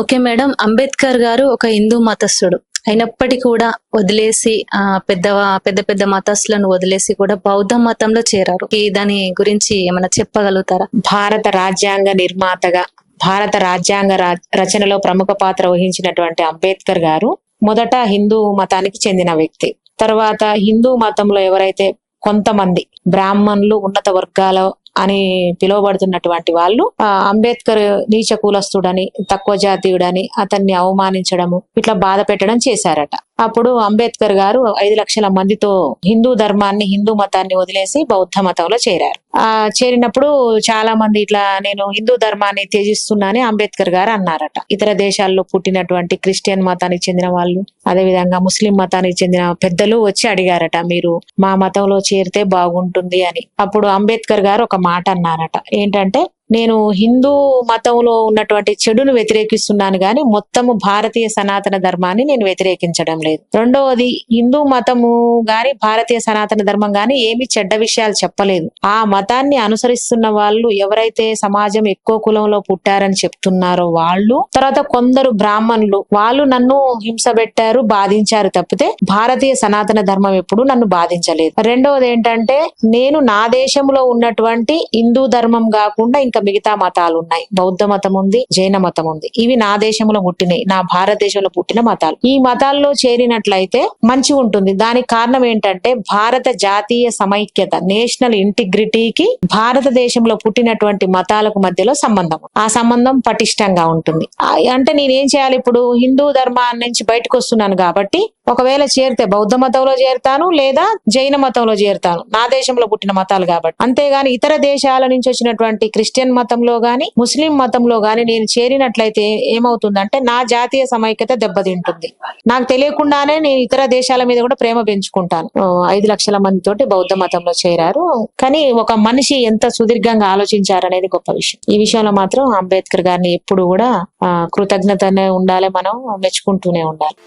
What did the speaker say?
Okay madam Ambedkar గారు ఒక హిందూ మతస్థుడు. అయినప్పటికీ కూడా వదిలేసి ఆ పెద్ద పెద్ద పెద్ద మతస్థులను వదిలేసి కూడా బౌద్ధ మతంలో చేరారు. దాని గురించి ఏమైనా చెప్పగలుగుతారా? భారత రాజ్యాంగ నిర్మాతగా భారత రాజ్యాంగ రా- రచనలో ప్రముఖ పాత్ర వహించినటువంటి అంబేద్కర్ గారు మొదట హిందూ మతానికి చెందిన వ్యక్తి. తర్వాత హిందూ మతంలో ఎవరైతే కొంతమంది బ్రాహ్మణులు ఉన్నత వర్గాల అని పిలువబడుతున్నటువంటి వాళ్ళు ఆ, అంబేద్కర్ నీచ కులస్తుడని తక్కువ జాతీయుడని అతన్ని అవమానించడము ఇట్లా బాధ పెట్టడం చేశారట. అప్పుడు అంబేద్కర్ గారు ఐదు లక్షల మందితో హిందూ ధర్మాన్ని హిందూ మతాన్ని వదిలేసి బౌద్ధ మతంలో చేరారు. ఆ చేరినప్పుడు చాలా మంది ఇట్లా నేను హిందూ ధర్మాన్ని త్యజిస్తున్నానని అంబేద్కర్ గారు అన్నారట. ఇతర దేశాల్లో పుట్టినటువంటి క్రిస్టియన్ మతానికి చెందిన వాళ్ళు అదే విధంగా ముస్లిం మతానికి చెందిన పెద్దలు వచ్చి అడిగారట మీరు మా మతంలో చేరితే బాగుంటుంది అని. అప్పుడు అంబేద్కర్ గారు ఒక మాట అన్నారట. ఏంటంటే నేను హిందూ మతంలో ఉన్నటువంటి చెడును వ్యతిరేకిస్తున్నాను గాని మొత్తము భారతీయ సనాతన ధర్మాన్ని నేను వ్యతిరేకించడం లేదు. రెండవది హిందూ మతము గాని భారతీయ సనాతన ధర్మం గాని ఏమి చెడ్డ విషయాలు చెప్పలేదు. ఆ మతాన్ని అనుసరిస్తున్న వాళ్ళు ఎవరైతే సమాజం ఎక్కువ కులంలో పుట్టారని చెప్తున్నారో వాళ్ళు తర్వాత కొందరు బ్రాహ్మణులు వాళ్ళు నన్ను హింస పెట్టారు బాధించారు తప్పితే భారతీయ సనాతన ధర్మం ఎప్పుడు నన్ను బాధించలేదు. రెండవది ఏంటంటే నేను నా దేశంలో ఉన్నటువంటి హిందూ ధర్మం కాకుండా ఇంకా మిగతా మతాలు ఉన్నాయి బౌద్ధ మతం ఉంది జైన మతం ఉంది. ఇవి నా దేశంలో పుట్టినాయి. నా భారతదేశంలో పుట్టిన మతాలు. ఈ మతాల్లో చేరినట్లయితే మంచి ఉంటుంది. దానికి కారణం ఏంటంటే భారత జాతీయ సమైక్యత నేషనల్ ఇంటిగ్రిటీకి భారతదేశంలో పుట్టినటువంటి మతాలకు మధ్యలో సంబంధం ఆ సంబంధం పటిష్టంగా ఉంటుంది. అంటే నేనేం చేయాలి ఇప్పుడు? హిందూ ధర్మాన్ని నుంచి బయటకు వస్తున్నాను కాబట్టి ఒకవేళ చేరితే బౌద్ధ మతంలో చేరుతాను లేదా జైన మతంలో చేరుతాను. నా దేశంలో పుట్టిన మతాలు కాబట్టి. అంతేగాని ఇతర దేశాల నుంచి వచ్చినటువంటి క్రిస్టియన్ మతంలో గాని ముస్లిం మతంలో గాని నేను చేరినట్లయితే ఏమవుతుందంటే నా జాతీయ సమైక్యత దెబ్బతింటుంది. నాకు తెలియకుండానే నేను ఇతర దేశాల మీద కూడా ప్రేమ పెంచుకుంటాను. ఐదు లక్షల మంది తోటి బౌద్ధ మతంలో చేరారు. కానీ ఒక మనిషి ఎంత సుదీర్ఘంగా ఆలోచించారనేది గొప్ప విషయం. ఈ విషయంలో మాత్రం అంబేద్కర్ గారిని ఎప్పుడు కూడా కృతజ్ఞతనే ఉండాలి మనం మెచ్చుకుంటూనే ఉండాలి.